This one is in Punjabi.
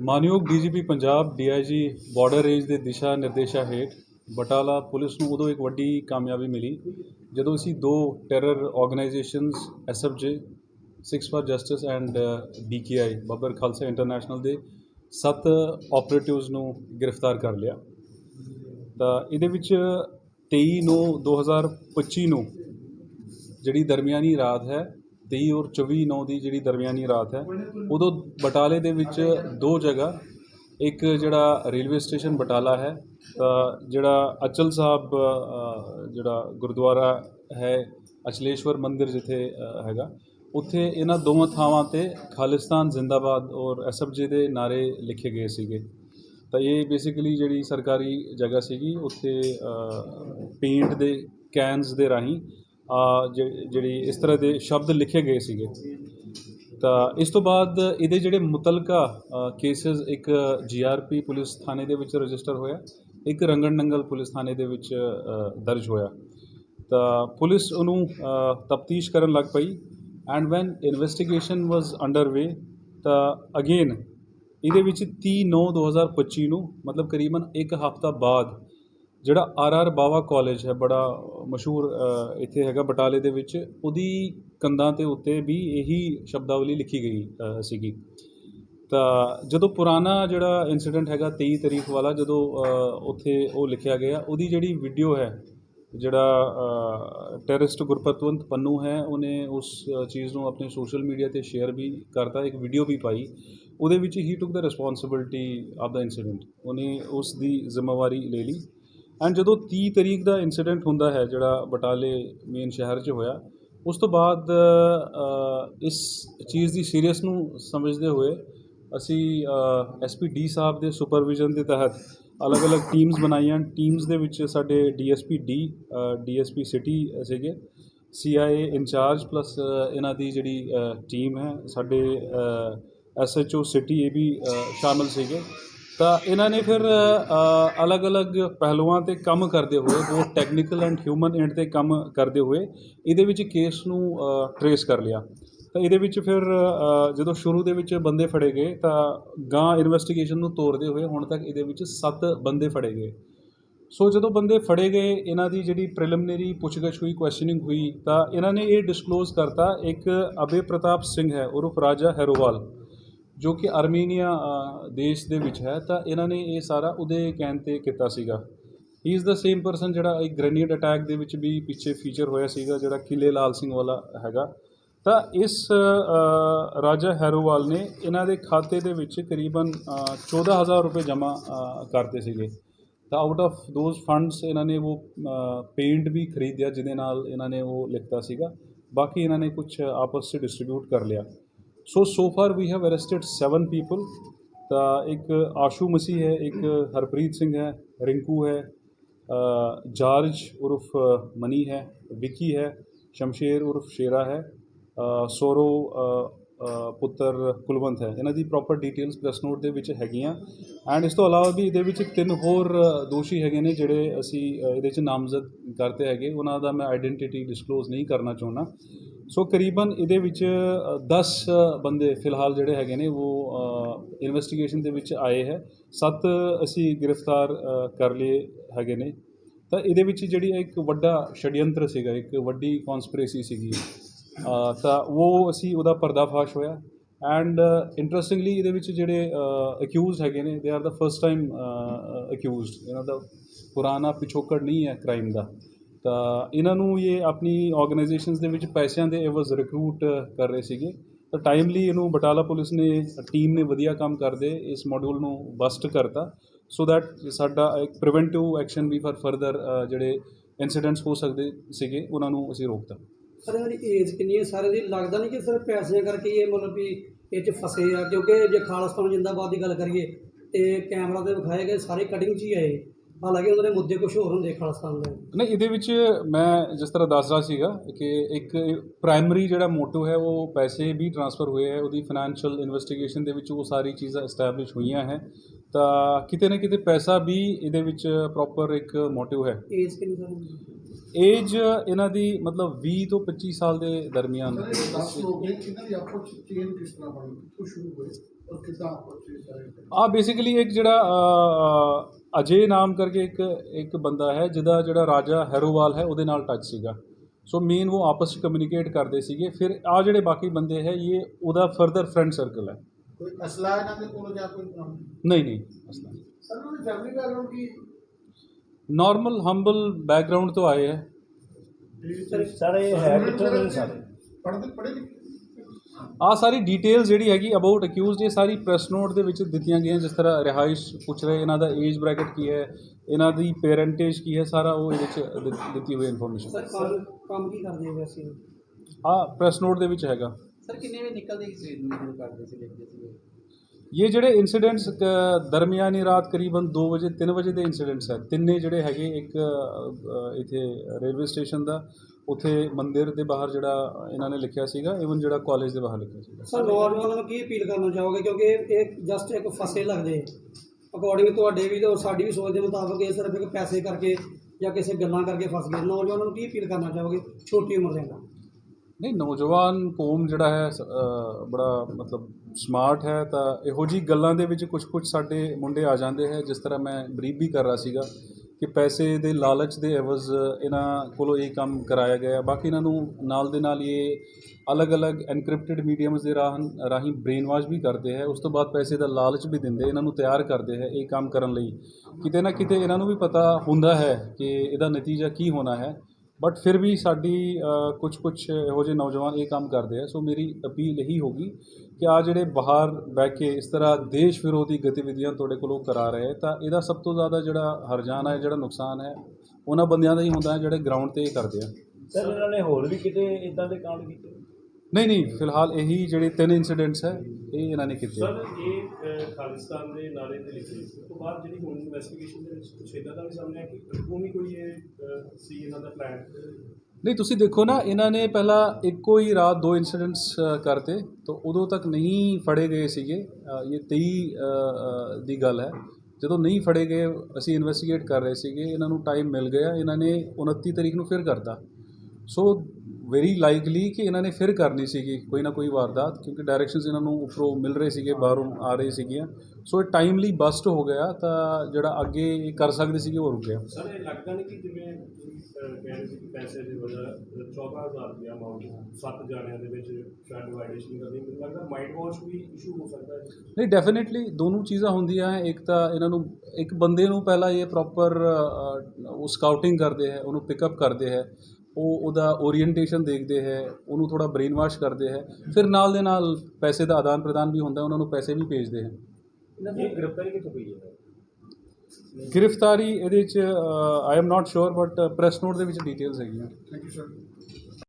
ਮਾਨਯੋਗ DGP Punjab DIG border range ਦੇ ਦਿਸ਼ਾ ਨਿਰਦੇਸ਼ਾਂ ਹੇਠ ਬਟਾਲਾ ਪੁਲਿਸ ਨੂੰ ਉਦੋਂ ਇੱਕ ਵੱਡੀ ਕਾਮਯਾਬੀ ਮਿਲੀ, ਜਦੋਂ ਅਸੀਂ ਦੋ terror organisations, SFJ, Sikhs for justice and BKI Babbar Khalsa international ਦੇ ਸੱਤ ਆਪਰੇਟਿਵਸ ਨੂੰ ਗ੍ਰਿਫਤਾਰ ਕਰ ਲਿਆ। ਤਾਂ ਇਹਦੇ ਵਿੱਚ 23 ਨੂੰ 2025 ਨੂੰ, ਜਿਹੜੀ ਦਰਮਿਆਨੀ ਰਾਤ ਹੈ ਤੇਈ ਔਰ 24 ਨੌ ਦੀ ਜਿਹੜੀ ਦਰਮਿਆਨੀ ਰਾਤ ਹੈ, ਉਦੋਂ ਬਟਾਲੇ ਦੇ ਵਿੱਚ ਦੋ ਜਗ੍ਹਾ, ਇੱਕ ਜਿਹੜਾ ਰੇਲਵੇ ਸਟੇਸ਼ਨ ਬਟਾਲਾ ਹੈ, ਤਾਂ ਜਿਹੜਾ ਅਚਲ ਸਾਹਿਬ ਜਿਹੜਾ ਗੁਰਦੁਆਰਾ ਹੈ, ਅਚਲੇਸ਼ਵਰ ਮੰਦਿਰ ਜਿੱਥੇ ਹੈਗਾ, ਉੱਥੇ ਇਹਨਾਂ ਦੋਵਾਂ ਥਾਵਾਂ ਤੇ ਖਾਲਿਸਤਾਨ ਜ਼ਿੰਦਾਬਾਦ ਔਰ ਐਸਐਫਜੀ ਦੇ ਨਾਰੇ ਲਿਖੇ ਗਏ ਸੀਗੇ। ਤਾਂ ਇਹ ਬੇਸਿਕਲੀ ਜਿਹੜੀ ਸਰਕਾਰੀ ਜਗ੍ਹਾ ਸੀਗੀ, ਉੱਥੇ ਪੇਂਟ ਦੇ ਕੈਨਸ ਦੇ ਰਾਹੀਂ ਜਿਹੜੀ ਇਸ ਤਰ੍ਹਾਂ ਦੇ ਸ਼ਬਦ ਲਿਖੇ ਗਏ ਸੀਗੇ। ਤਾਂ ਇਸ ਤੋਂ ਬਾਅਦ ਇਹਦੇ ਜਿਹੜੇ ਮੁਤਲਕਾ ਕੇਸਸ ਇੱਕ ਜੀਆਰਪੀ ਪੁਲਿਸ ਥਾਣੇ ਦੇ ਵਿੱਚ ਰਜਿਸਟਰ ਹੋਇਆ, ਇੱਕ ਰੰਗਣ ਨੰਗਲ ਪੁਲਿਸ ਥਾਣੇ ਦੇ ਵਿੱਚ ਦਰਜ ਹੋਇਆ। ਤਾਂ ਪੁਲਿਸ ਉਹਨੂੰ ਤਫਤੀਸ਼ ਕਰਨ ਲੱਗ ਪਈ and when investigation was under way ਤਾਂ ਅਗੇਨ ਇਹਦੇ ਵਿੱਚ 30 9 2025 ਨੂੰ, ਮਤਲਬ ਕਰੀਬਨ ਇੱਕ ਹਫ਼ਤਾ ਬਾਅਦ ਜਿਹੜਾ ਆਰ ਆਰ ਬਾਵਾ ਕਾਲਜ ਹੈ, ਬੜਾ ਮਸ਼ਹੂਰ ਇੱਥੇ ਹੈਗਾ ਬਟਾਲੇ ਦੇ ਵਿੱਚ, ਉਹਦੀ ਕੰਧਾਂ ਦੇ ਉੱਤੇ ਵੀ ਇਹੀ ਸ਼ਬਦਾਵਲੀ ਲਿਖੀ ਗਈ ਸੀਗੀ। ਤਾਂ ਜਦੋਂ ਪੁਰਾਣਾ ਜਿਹੜਾ ਇਨਸੀਡੈਂਟ ਹੈਗਾ 23 ਤਰੀਕ ਵਾਲਾ, ਜਦੋਂ ਉੱਥੇ ਉਹ ਲਿਖਿਆ ਗਿਆ, ਉਹਦੀ ਜਿਹੜੀ ਵੀਡੀਓ ਹੈ, ਜਿਹੜਾ ਟੈਰਰਿਸਟ ਗੁਰਪਤਵੰਤ ਪੰਨੂ ਹੈ, ਉਹਨੇ ਉਸ ਚੀਜ਼ ਨੂੰ ਆਪਣੇ ਸੋਸ਼ਲ ਮੀਡੀਆ ਤੇ ਸ਼ੇਅਰ ਵੀ ਕਰਤਾ, ਇੱਕ ਵੀਡੀਓ ਵੀ ਪਾਈ। ਉਹਦੇ ਵਿੱਚ ਹੀ took the responsibility of the incident ਉਹਨੇ ਉਸ ਦੀ ਜ਼ਿੰਮੇਵਾਰੀ ਲੈ ਲਈ। ਐਂਡ ਜਦੋਂ ਤੀਹ ਤਰੀਕ ਦਾ ਇੰਸੀਡੈਂਟ ਹੁੰਦਾ ਹੈ ਜਿਹੜਾ ਬਟਾਲੇ ਮੇਨ ਸ਼ਹਿਰ 'ਚ ਹੋਇਆ ਉਸ ਤੋਂ ਬਾਅਦ ਇਸ ਚੀਜ਼ ਦੀ ਸੀਰੀਅਸ ਨੂੰ ਸਮਝਦੇ ਹੋਏ ਅਸੀਂ ਐਸਪੀ ਡੀ ਸਾਹਿਬ ਦੇ ਸੁਪਰਵਿਜ਼ਨ ਦੇ ਤਹਿਤ ਅਲੱਗ-ਅਲੱਗ ਟੀਮਸ ਬਣਾਈਆਂ। ਟੀਮਸ ਦੇ ਵਿੱਚ ਸਾਡੇ ਡੀਐਸਪੀ ਡੀ ਡੀਐਸਪੀ ਸਿਟੀ ਸੀਗੇ। ਸੀਆਈਏ ਇੰਚਾਰਜ ਪਲੱਸ ਇਹਨਾਂ ਦੀ ਜਿਹੜੀ ਟੀਮ ਹੈ ਸਾਡੇ ਐਸਐਚਓ ਸਿਟੀ ਇਹ ਵੀ ਅ, ਸ਼ਾਮਲ ਸੀਗੇ। ਤਾਂ ਇਹਨਾਂ ਨੇ ਫਿਰ ਅਲੱਗ-ਅਲੱਗ ਪਹਿਲੂਆਂ ਤੇ ਕੰਮ ਕਰਦੇ ਹੋਏ ਬਹੁਤ ਟੈਕਨੀਕਲ ਐਂਡ ਹਿਊਮਨ ਐਂਡ ਤੇ ਕੰਮ ਕਰਦੇ ਹੋਏ, ਇਹਦੇ ਵਿੱਚ ਕੇਸ ਨੂੰ ਟਰੇਸ ਕਰ ਲਿਆ। ਤਾਂ ਇਹਦੇ ਵਿੱਚ ਫਿਰ ਜਦੋਂ ਸ਼ੁਰੂ ਦੇ ਵਿੱਚ ਬੰਦੇ ਫੜੇ ਗਏ, ਤਾਂ ਗਾਂ ਇਨਵੈਸਟੀਗੇਸ਼ਨ ਨੂੰ ਤੋਰਦੇ ਹੋਏ ਹੁਣ ਤੱਕ ਇਹਦੇ ਵਿੱਚ 7 ਬੰਦੇ ਫੜੇ ਗਏ। ਸੋ ਜਦੋਂ ਬੰਦੇ ਫੜੇ ਗਏ, ਇਹਨਾਂ ਦੀ ਜਿਹੜੀ ਪ੍ਰੀਲਿਮਿਨਰੀ ਪੁੱਛਗਿੱਛ ਹੋਈ ਕੁਐਸਚਨਿੰਗ ਹੋਈ, ਤਾਂ ਇਹਨਾਂ ਨੇ ਇਹ ਡਿਸਕਲੋਜ਼ ਕਰਤਾ, ਇੱਕ ਅਬੇ ਪ੍ਰਤਾਪ ਸਿੰਘ ਹੈ, ਉਰਫ ਰਾਜਾ ਹੈਰੋਵਾਲ। ਜੋ ਕਿ ਆਰਮੀਨੀਆ ਦੇਸ਼ ਦੇ ਵਿੱਚ ਹੈ ਤਾਂ ਇਹਨਾਂ ਨੇ ਇਹ ਸਾਰਾ ਉਹਦੇ ਕਹਿਣ ਤੇ ਕੀਤਾ ਸੀਗਾ। He is the same person ਜਿਹੜਾ ਇੱਕ ਗ੍ਰੇਨੇਡ ਅਟੈਕ ਦੇ ਵਿੱਚ ਵੀ ਪਿੱਛੇ ਫੀਚਰ ਹੋਇਆ ਸੀਗਾ ਜਿਹੜਾ ਕਿਲੇ ਲਾਲ ਸਿੰਘ ਵਾਲਾ ਹੈਗਾ। ਤਾਂ ਇਸ ਰਾਜਾ ਹੈਰੋਵਾਲ ਨੇ ਇਹਨਾਂ ਦੇ ਖਾਤੇ ਦੇ ਵਿੱਚ ਕਰੀਬਨ ਅ, 14000 ਰੁਪਏ ਜਮ੍ਹਾਂ ਕਰਤੇ ਸੀਗੇ। ਤਾਂ ਆਊਟ ਆਫ ਦੋਜ਼ ਫੰਡਸ ਇਹਨਾਂ ਨੇ ਉਹ ਪੇਂਟ ਵੀ ਖਰੀਦਿਆ ਜਿਹਦੇ ਨਾਲ ਇਹਨਾਂ ਨੇ ਉਹ ਲਿਖਤਾ ਸੀਗਾ। ਬਾਕੀ ਇਹਨਾਂ ਨੇ ਕੁਝ ਆਪਸ ਵਿੱਚ ਡਿਸਟ੍ਰੀਬਿਊਟ ਕਰ ਲਿਆ। So so far we have arrested 7 people ਤਾਂ ਇੱਕ ਆਸ਼ੂ ਮਸੀਹ ਹੈ ਇੱਕ ਹਰਪ੍ਰੀਤ ਸਿੰਘ ਹੈ ਰਿੰਕੂ ਹੈ ਜਾਰਜ ਉਰਫ ਮਨੀ ਹੈ ਵਿੱਕੀ ਹੈ ਸ਼ਮਸ਼ੇਰ ਉਰਫ ਸ਼ੇਰਾ ਹੈ ਅ, ਸੋਰੋ ਪੁੱਤਰ ਕੁਲਵੰਤ ਹੈ ਇਹਨਾਂ ਦੀ ਪ੍ਰੋਪਰ ਡਿਟੇਲਸ ਪ੍ਰੈਸ ਨੋਟ ਦੇ ਵਿੱਚ ਹੈਗੀਆਂ ਐਂਡ ਇਸ ਤੋਂ ਇਲਾਵਾ ਵੀ ਇਹਦੇ ਵਿੱਚ ਤਿੰਨ ਹੋਰ ਦੋਸ਼ੀ ਹੈਗੇ ਨੇ ਜਿਹੜੇ ਅਸੀਂ ਇਹਦੇ ਵਿੱਚ ਨਾਮਜ਼ਦ ਕਰਤੇ ਹੈਗੇ ਉਹਨਾਂ ਦਾ ਮੈਂ ਆਇਡੈਂਟੀਟੀ ਡਿਸਕਲੋਜ਼ ਨਹੀਂ ਕਰਨਾ ਚਾਹੁੰਦਾ ਸੋ ਕਰੀਬਨ ਇਹਦੇ ਵਿੱਚ 10 ਬੰਦੇ ਫਿਲਹਾਲ ਜਿਹੜੇ ਹੈਗੇ ਨੇ, ਉਹ ਇਨਵੈਸਟੀਗੇਸ਼ਨ ਦੇ ਵਿੱਚ ਆਏ ਹੈ। ਸੱਤ ਅਸੀਂ ਗ੍ਰਿਫਤਾਰ ਕਰ ਲਏ ਹੈਗੇ ਨੇ। ਤਾਂ ਇਹਦੇ ਵਿੱਚ ਜਿਹੜੀ ਇੱਕ ਵੱਡਾ ਛੜਯੰਤਰ ਸੀਗਾ, ਇੱਕ ਵੱਡੀ ਕਨਸਪੀਰੇਸੀ ਸੀਗੀ ਤਾਂ ਉਹ ਅਸੀਂ, ਉਹਦਾ ਪਰਦਾਫਾਸ਼ ਹੋਇਆ। ਐਂਡ ਇੰਟਰਸਟਿੰਗਲੀ ਇਹਦੇ ਵਿੱਚ ਜਿਹੜੇ ਅਕਿਊਜ਼ ਹੈਗੇ ਨੇ they are the first time accused ਇਹਨਾਂ ਦਾ ਪੁਰਾਣਾ ਪਿਛੋਕੜ ਨਹੀਂ ਹੈ ਕ੍ਰਾਈਮ ਦਾ। ਤਾਂ ਇਹਨਾਂ ਨੂੰ ਇਹ ਆਪਣੀ ਆਰਗੇਨਾਈਜੇਸ਼ਨਸ ਦੇ ਵਿੱਚ ਪੈਸਿਆਂ ਦੇ ਐਵਜ਼ ਰਿਕਰੂਟ ਕਰ ਰਹੇ ਸੀਗੇ। ਤਾਂ ਟਾਈਮਲੀ ਇਹਨੂੰ ਬਟਾਲਾ ਪੁਲਿਸ ਨੇ ਟੀਮ ਨੇ ਵਧੀਆ ਕੰਮ ਕਰਦੇ, ਇਸ ਮੋਡਿਊਲ ਨੂੰ ਬਸਟ ਕਰਤਾ। ਸੋ ਦੈਟ ਸਾਡਾ ਇੱਕ ਪ੍ਰੀਵੈਂਟਿਵ ਐਕਸ਼ਨ ਵੀ ਫਾਰ ਫਰਦਰ ਜਿਹੜੇ ਇਨਸੀਡੈਂਟਸ ਹੋ ਸਕਦੇ ਸੀਗੇ, ਉਹਨਾਂ ਨੂੰ ਅਸੀਂ ਰੋਕਤਾ। ਸਰ ਇਹਨਾਂ ਦੀ ਏਜ ਕਿੰਨੀ ਹੈ? ਸਾਰੇ ਦੀ ਲੱਗਦਾ ਨਹੀਂ ਕਿ ਸਿਰਫ ਪੈਸਿਆਂ ਕਰਕੇ ਇਹ ਮਤਲਬ ਵੀ ਇਹ 'ਚ ਫਸੇ ਆ। ਕਿਉਂਕਿ ਜੇ ਖਾਲਿਸਤਾਨ ਜਿੰਦਾਬਾਦ ਦੀ ਗੱਲ ਕਰੀਏ, ਤੇ ਕੈਮਰਾ ਤੇ ਵਿਖਾਏ ਗਏ ਸਾਰੇ ਕਟਿੰਗ 'ਚ ਹੀ ਆਏ। ਹਾਲਾਂਕਿ ਉਹਨਾਂ ਦੇ ਮੁੱਦੇ ਕੁਝ ਹੋਰ ਹੁੰਦੇ ਖਾਲਿਸਤਾਨ ਦੇ। ਨਹੀਂ ਇਹਦੇ ਵਿੱਚ ਮੈਂ ਜਿਸ ਤਰ੍ਹਾਂ ਦੱਸ ਰਿਹਾ ਸੀਗਾ ਕਿ ਇੱਕ ਪ੍ਰਾਇਮਰੀ ਜਿਹੜਾ ਮੋਟੋ ਹੈ ਉਹ ਪੈਸੇ ਵੀ ਟ੍ਰਾਂਸਫਰ ਹੋਏ ਹੈ ਉਹਦੀ ਫਾਈਨੈਂਸ਼ੀਅਲ ਇਨਵੈਸਟੀਗੇਸ਼ਨ ਦੇ ਵਿੱਚ ਉਹ ਸਾਰੀ ਚੀਜ਼ਾਂ ਐਸਟੈਬਲਿਸ਼ ਹੋਈਆਂ ਹੈ। ਤਾਂ ਕਿਤੇ ਨਾ ਕਿਤੇ ਪੈਸਾ ਵੀ ਇਹਦੇ ਵਿੱਚ ਪ੍ਰੋਪਰ ਇੱਕ ਮੋਟਿਵ ਹੈ। ਏਜ ਕਿੰਨੀ ਸਾਰੀ ਏਜ ਇਹਨਾਂ ਦੀ ਮਤਲਬ 20 ਤੋਂ 25 ਸਾਲ ਦੇ ਦਰਮਿਆਨ ਦਸ ਲੋਕ ਨੇ ਇਹਨਾਂ ਦੀ ਆਪਸ ਚੇਨ ਕਿਸ ਤਰ੍ਹਾਂ ਬਣੀ? ਕਿੱਥੋਂ ਸ਼ੁਰੂ ਹੋਏ ਔਰ ਕਿੱਦਾਂ ਆਪਸ ਆ ਬੇਸਿਕਲੀ ਇੱਕ ਜਿਹੜਾ ਅਜੇ ਨਾਮ ਕਰਕੇ ਇੱਕ ਇੱਕ ਬੰਦਾ ਹੈ ਜਿਹਦਾ ਜਿਹੜਾ ਰਾਜਾ ਹੈਰੋਵਾਲ ਹੈ ਉਹਦੇ ਨਾਲ ਟੱਚ ਸੀਗਾ। ਸੋ ਮੇਨ ਉਹ ਆਪਸ ਚ ਕਮਿਊਨੀਕੇਟ ਕਰਦੇ ਸੀਗੇ। ਫਿਰ ਆ ਜਿਹੜੇ ਬਾਕੀ ਬੰਦੇ ਹੈ ਇਹ ਉਹਦਾ ਫਰਦਰ ਫਰੈਂਡ ਸਰਕਲ ਹੈ। ਕੋਈ ਅਸਲਾ ਇਹਨਾਂ ਦੇ ਕੋਲ ਜਾਂ ਕੋਈ ਨਹੀਂ ਨਹੀਂ ਅਸਲਾ ਸਰ ਉਹਨਾਂ ਦੀ ਫੈਮਿਲੀ ਬੈਕਗ੍ਰਾਉਂਡ ਕੀ ਨਾਰਮਲ ਹੰਬਲ ਬੈਕਗ੍ਰਾਉਂਡ ਤੋਂ ਆਏ ਹੈ। ਸਰ ਹੈ ਕਿੱਥੋਂ ਦੇ ਸਾਰੇ? ਪੜ੍ਹਦੇ ਪੜ੍ਹੇ ਲਿਖੇ ਆ ਸਾਰੀ ਡਿਟੇਲ ਜਿਹੜੀ ਹੈਗੀ ਅਬਾਊਟ ਅਕਿਊਜ਼ਡ ਇਹ ਸਾਰੀ ਪ੍ਰੈਸ ਨੋਟ ਦੇ ਵਿੱਚ ਦਿੱਤੀਆਂ ਗਈਆਂ ਜਿਸ ਤਰ੍ਹਾਂ ਰਿਹਾਇਸ਼ ਪੁੱਛ ਰਹੇ ਇਹਨਾਂ ਦਾ ਏਜ ਬ੍ਰੈਕਟ ਕੀ ਹੈ ਇਹਨਾਂ ਦੀ ਪੇਰੈਂਟੇਜ ਕੀ ਹੈ ਸਾਰਾ ਉਹ ਇਹਦੇ ਵਿੱਚ ਦਿੱਤ- ਹੋਈ ਇਨਫੋਰਮੇਸ਼ਨ ਸਰ ਕੰਮ ਕੀ ਕਰਦੇ ਹੋ ਵੈਸੇ ਆ ਪ੍ਰੈਸ ਨੋਟ ਦੇ ਵਿੱਚ ਹੈਗਾ। ਸਰ ਕਿੰਨੇ ਵਜੇ ਨਿਕਲਦੇ ਸੀ ਨੂੰ ਕਰਦੇ ਸੀ ਲਿਖਦੇ ਸੀ? ਇਹ ਜਿਹੜੇ ਇਨਸੀਡੈਂਟਸ ਦਰਮਿਆਨੀ ਰਾਤ ਕਰੀਬਨ 2 ਵਜੇ 3 ਵਜੇ ਦੇ ਇਨਸੀਡੈਂਟਸ ਹੈ। ਤਿੰਨੇ ਜਿਹੜੇ ਹੈਗੇ ਇੱਕ ਇਥੇ ਰੇਲਵੇ ਸਟੇਸ਼ਨ ਦਾ ਉਥੇ ਮੰਦਿਰ ਦੇ ਬਾਹਰ ਜਿਹੜਾ ਇਹਨਾਂ ਨੇ ਲਿਖਿਆ ਸੀਗਾ ਇਵਨ ਜਿਹੜਾ ਕਾਲਜ ਦੇ ਬਾਹਰ ਲਿਖਿਆ ਸੀਗਾ। ਸਰ ਨੌਜਵਾਨਾਂ ਨੂੰ ਕੀ ਅਪੀਲ ਕਰਨਾ ਚਾਹੋਗੇ? ਕਿਉਂਕਿ ਇਹ ਜਸਟ ਇੱਕ ਫਸੇ ਲੱਗਦੇ ਅਕੋਰਡਿੰਗ ਤੁਹਾਡੇ ਵੀ ਤੇ ਸਾਡੀ ਵੀ ਸੋਚ ਦੇ ਮੁਤਾਬਕ ਇਹ ਸਿਰਫ ਇੱਕ ਪੈਸੇ ਕਰਕੇ ਜਾਂ ਕਿਸੇ ਗੱਲਾਂ ਕਰਕੇ ਫਸ ਗਏ। ਨੌਜਵਾਨਾਂ ਨੂੰ ਕੀ ਅਪੀਲ ਕਰਨਾ ਚਾਹੋਗੇ? ਛੋਟੀ ਉਮਰ ਦੇ ਨਾਲ। ਨਹੀਂ ਨੌਜਵਾਨ ਕੌਮ ਜਿਹੜਾ ਹੈ ਬੜਾ ਮਤਲਬ ਸਮਾਰਟ ਹੈ ਤਾਂ ਇਹੋ ਜੀ ਗੱਲਾਂ ਦੇ ਵਿੱਚ ਕੁਝ ਕੁਝ ਸਾਡੇ ਮੁੰਡੇ ਆ ਜਾਂਦੇ ਹੈ ਜਿਸ ਤਰ੍ਹਾਂ ਮੈਂ ਬਰੀਫ ਵੀ ਕਰ ਰਿਹਾ ਸੀਗਾ। ਕਿ ਪੈਸੇ ਦੇ ਲਾਲਚ ਦੇ ਐਵਜ਼ ਇਹਨਾਂ ਕੋਲੋਂ ਇਹ ਕੰਮ ਕਰਾਇਆ ਗਿਆ। ਬਾਕੀ ਇਹਨਾਂ ਨੂੰ ਨਾਲ ਦੇ ਨਾਲ ਇਹ ਅਲੱਗ-ਅਲੱਗ ਐਨਕ੍ਰਿਪਟਡ ਮੀਡੀਅਮਸ ਦੇ ਰਾਹੀਂ ਰਾਹੀਂ ਬ੍ਰੇਨ ਵਾਸ਼ ਵੀ ਕਰਦੇ ਹੈ। ਉਸ ਤੋਂ ਬਾਅਦ ਪੈਸੇ ਦਾ ਲਾਲਚ ਵੀ ਦਿੰਦੇ ਇਹਨਾਂ ਨੂੰ ਤਿਆਰ ਕਰਦੇ ਹੈ ਇਹ ਕੰਮ ਕਰਨ ਲਈ। ਕਿਤੇ ਨਾ ਕਿਤੇ ਇਹਨਾਂ ਨੂੰ ਵੀ ਪਤਾ ਹੁੰਦਾ ਹੈ ਕਿ ਇਹਦਾ ਨਤੀਜਾ ਕੀ ਹੋਣਾ ਹੈ। ਬਟ ਫਿਰ ਵੀ ਸਾਡੀ ਕੁਛ ਕੁਛ ਇਹੋ ਜਿਹੇ ਨੌਜਵਾਨ ਇਹ ਕੰਮ ਕਰਦੇ ਆ। ਸੋ ਮੇਰੀ ਅਪੀਲ ਇਹੀ ਹੋਗੀ ਕਿ ਆ ਜਿਹੜੇ ਬਾਹਰ ਬਹਿ ਕੇ ਇਸ ਤਰ੍ਹਾਂ ਦੇਸ਼ ਵਿਰੋਧੀ ਗਤੀਵਿਧੀਆਂ ਤੁਹਾਡੇ ਕੋਲੋਂ ਕਰਾ ਰਹੇ ਤਾਂ ਇਹਦਾ ਸਭ ਤੋਂ ਜ਼ਿਆਦਾ ਜਿਹੜਾ ਹਰਜਾਨ ਹੈ ਜਿਹੜਾ ਨੁਕਸਾਨ ਹੈ, ਉਹਨਾਂ ਬੰਦਿਆਂ ਦਾ ਹੀ ਹੁੰਦਾ ਜਿਹੜੇ ਗਰਾਊਂਡ ਤੇ ਇਹ ਕਰਦੇ ਆ। ਸਰ ਇਹਨਾਂ ਨੇ ਹੋਰ ਵੀ ਕਿਤੇ ਇਦਾਂ ਦੇ ਕਾਂਡ ਕੀਤੇ? ਨਹੀਂ ਨਹੀਂ ਫਿਲਹਾਲ ਇਹੀ ਜਿਹੜੇ ਤਿੰਨ ਇਨਸੀਡੈਂਟਸ ਹੈ ਇਹ ਇਹਨਾਂ ਨੇ ਕੀਤੇ। ਸਰ ਇਹ ਖਾਲਿਸਤਾਨ ਦੇ ਨਾਰੇ ਤੇ ਲਿਖੇ ਸੀ। ਉਸ ਤੋਂ ਬਾਅਦ ਜਿਹੜੀ ਹੁਣ ਇਨਵੈਸਟੀਗੇਸ਼ਨ ਦੇ ਵਿੱਚ ਕੁਛ ਇੱਦਾਂ ਦਾ ਵੀ ਸਾਹਮਣੇ ਆਇਆ ਕਿ ਉਹ ਵੀ ਕੋਈ ਇਹ ਸੀ ਇਹਨਾਂ ਦਾ ਪਲਾਨ ਨਹੀਂ ਤੁਸੀਂ ਦੇਖੋ ਨਾ ਇਹਨਾਂ ਨੇ ਪਹਿਲਾਂ ਇੱਕੋ ਹੀ ਰਾਤ ਦੋ ਇਨਸੀਡੈਂਟਸ ਕਰਤੇ ਤਾਂ ਉਦੋਂ ਤੱਕ ਨਹੀਂ ਫੜੇ ਗਏ ਸੀਗੇ। ਇਹ 23 ਅ, ਅ, ਦੀ ਗੱਲ ਹੈ। ਜਦੋਂ ਨਹੀਂ ਫੜੇ ਗਏ ਅਸੀਂ ਇਨਵੈਸਟੀਗੇਟ ਕਰ ਰਹੇ ਸੀਗੇ ਇਹਨਾਂ ਨੂੰ ਟਾਈਮ ਮਿਲ ਗਿਆ ਇਹਨਾਂ ਨੇ 29 ਤਰੀਕ ਨੂੰ ਫਿਰ ਕਰਤਾ। ਸੋ ਵੈਰੀ ਲਾਈਕਲੀ ਕਿ ਇਹਨਾਂ ਨੇ ਫਿਰ ਕਰਨੀ ਸੀਗੀ ਕੋਈ ਨਾ ਕੋਈ ਵਾਰਦਾਤ ਕਿਉਂਕਿ ਡਾਇਰੈਕਸ਼ਨਸ ਇਹਨਾਂ ਨੂੰ ਉੱਪਰੋਂ ਮਿਲ ਰਹੇ ਸੀਗੇ ਬਾਹਰੋਂ ਆ ਰਹੇ ਸੀਗੀਆਂ। ਸੋ ਇਹ ਟਾਈਮਲੀ ਬਸਟ ਹੋ ਗਿਆ ਤਾਂ ਜਿਹੜਾ ਅੱਗੇ ਇਹ ਕਰ ਸਕਦੇ ਸੀਗੇ ਉਹ ਰੁਕ ਗਿਆ। ਸਰ ਇਹ ਲੱਗਦਾ ਨਹੀਂ ਕਿ ਜਿਵੇਂ ਤੁਸੀਂ, ਅ, ਕਹਿ ਰਹੇ ਸੀ ਕਿ ਪੈਸੇ ਦੀ ਵਜ੍ਹਾ 14000 ਰੁਪਇਆ ਅਮਾਉਂਟ ਸੱਤ ਜਾਣਿਆਂ ਦੇ ਵਿੱਚ ਸ਼ਾਇਦ ਡਿਵਾਈਡੇਸ਼ਨ ਕਰਨੀ ਮੈਨੂੰ ਲੱਗਦਾ। ਮਾਈਂਡ ਵਾਸ਼ ਵੀ ਇਸ਼ੂ ਹੋ ਸਕਦਾ ਹੈ। ਨਹੀਂ ਡੈਫੀਨਿਟਲੀ ਦੋਨੋਂ ਚੀਜ਼ਾਂ ਹੁੰਦੀਆਂ ਹੈ। ਇੱਕ ਤਾਂ ਇਹਨਾਂ ਨੂੰ ਇੱਕ ਬੰਦੇ ਨੂੰ ਪਹਿਲਾਂ ਇਹ ਪ੍ਰੋਪਰ ਉਹ ਸਕਾਊਟਿੰਗ ਕਰਦੇ ਹੈ ਉਹਨੂੰ ਪਿਕਅਪ ਕਰਦੇ ਹੈ। ਉਹ ਉਹਦਾ ਓਰੀਐਂਟੇਸ਼ਨ ਦੇਖਦੇ ਹੈ ਉਹਨੂੰ ਥੋੜਾ ਬ੍ਰੇਨ ਵਾਸ਼ ਕਰਦੇ ਹੈ ਫਿਰ ਨਾਲ ਦੇ ਨਾਲ ਪੈਸੇ ਦਾ ਆਦਾਨ ਪ੍ਰਦਾਨ ਵੀ ਹੁੰਦਾ ਉਹਨਾਂ ਨੂੰ ਪੈਸੇ ਵੀ ਭੇਜਦੇ ਹੈ ਇਹਨਾਂ ਦੀ ਗ੍ਰਿਫਤਾਰੀ ਕਿੱਥੋਂ ਹੋਈ ਹੈ? ਗ੍ਰਿਫਤਾਰੀ ਇਹਦੇ ਚ I am not sure but press note ਦੇ ਵਿੱਚ ਡਿਟੇਲਸ ਹੈਗੀਆਂ। Thank you sir